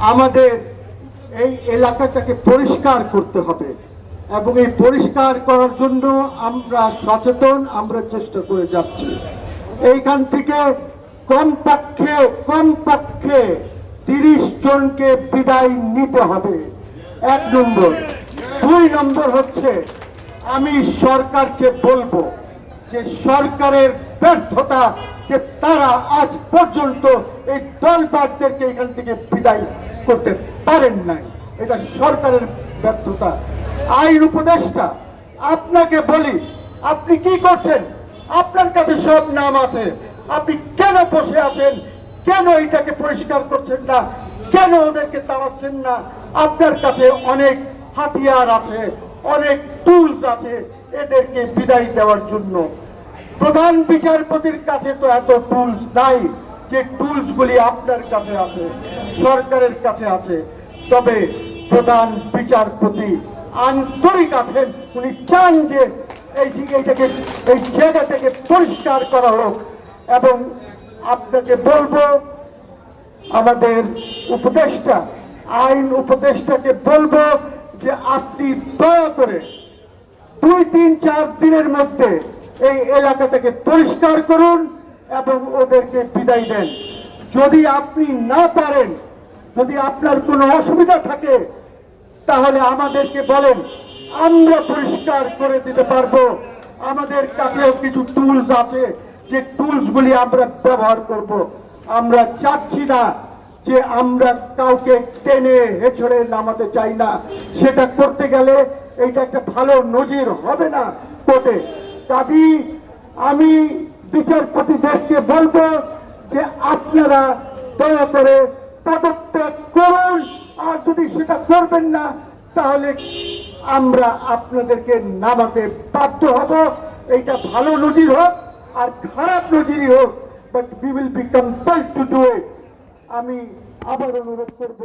আমাদের এই এলাকাটাকে পরিষ্কার করতে হবে এবং এই পরিষ্কার করার জন্য আমরা সচেতন, আমরা চেষ্টা করে যাচ্ছি। এইখান থেকে কমপক্ষে কমপক্ষে তিরিশ জনকে বিদায় নিতে হবে। এক নম্বর। দুই নম্বর হচ্ছে, আমি সরকারকে বলব যে সরকারের ব্যর্থতা যে তারা আজ পর্যন্ত এই দলবাসদেরকে এখান থেকে বিদায় করতে পারেন নাই। এটা সরকারের ব্যর্থতা। আইন উপদেষ্টা, আপনাকে বলি, আপনি কি করছেন? আপনার কাছে সব নাম আছে। আপনি কেন বসে আছেন? কেন এটাকে পরিষ্কার করছেন না? কেন ওদেরকে তাড়াচ্ছেন না? আপনার কাছে অনেক হাতিয়ার আছে, অনেক টুলস আছে এদেরকে বিদায় দেওয়ার জন্য। প্রধান বিচারপতির কাছে তো এত টুলস নাই যে টুলস গুলি আপনার কাছে আছে, সরকারের কাছে আছে। তবে প্রধান বিচারপতি আন্তরিক আছেন। উনি চান যে এই এইটাকে এই জায়গাটাকে পরিষ্কার করা হোক। এবং আপনাকে বলব, আমাদের উপদেষ্টা, আইন উপদেষ্টাকে বলব যে আপনি দয়া করে দুই, তিন, চার দিনের মধ্যে এই এলাকা থেকে পরিষ্কার করুন এবং ওদেরকে বিদায় দেন। যদি আপনি না পারেন, যদি আপনার কোনো অসুবিধা থাকে, তাহলে আমাদেরকে বলেন, আমরা পরিষ্কার করে দিতে পারব। আমাদের কাছেও কিছু টুলস আছে, যে টুলসগুলি আমরা ব্যবহার করব। আমরা চাচ্ছি না যে আমরা কাউকে টেনে হেছড়ে নামাতে চাই না। সেটা করতে গেলে এইটা একটা ভালো নজির হবে না কোর্টে। কাজী আমি বিচারপতিদেরকে বলব যে আপনারা দয়া করে পদত্যাগ করুন। আর যদি সেটা করবেন না, তাহলে আমরা আপনাদেরকে নামাতে বাধ্য হব। এইটা ভালো নজির হোক আর খারাপ নজিরই হোক। But we will be compelled to do it আমি আবার অনুরোধ করব।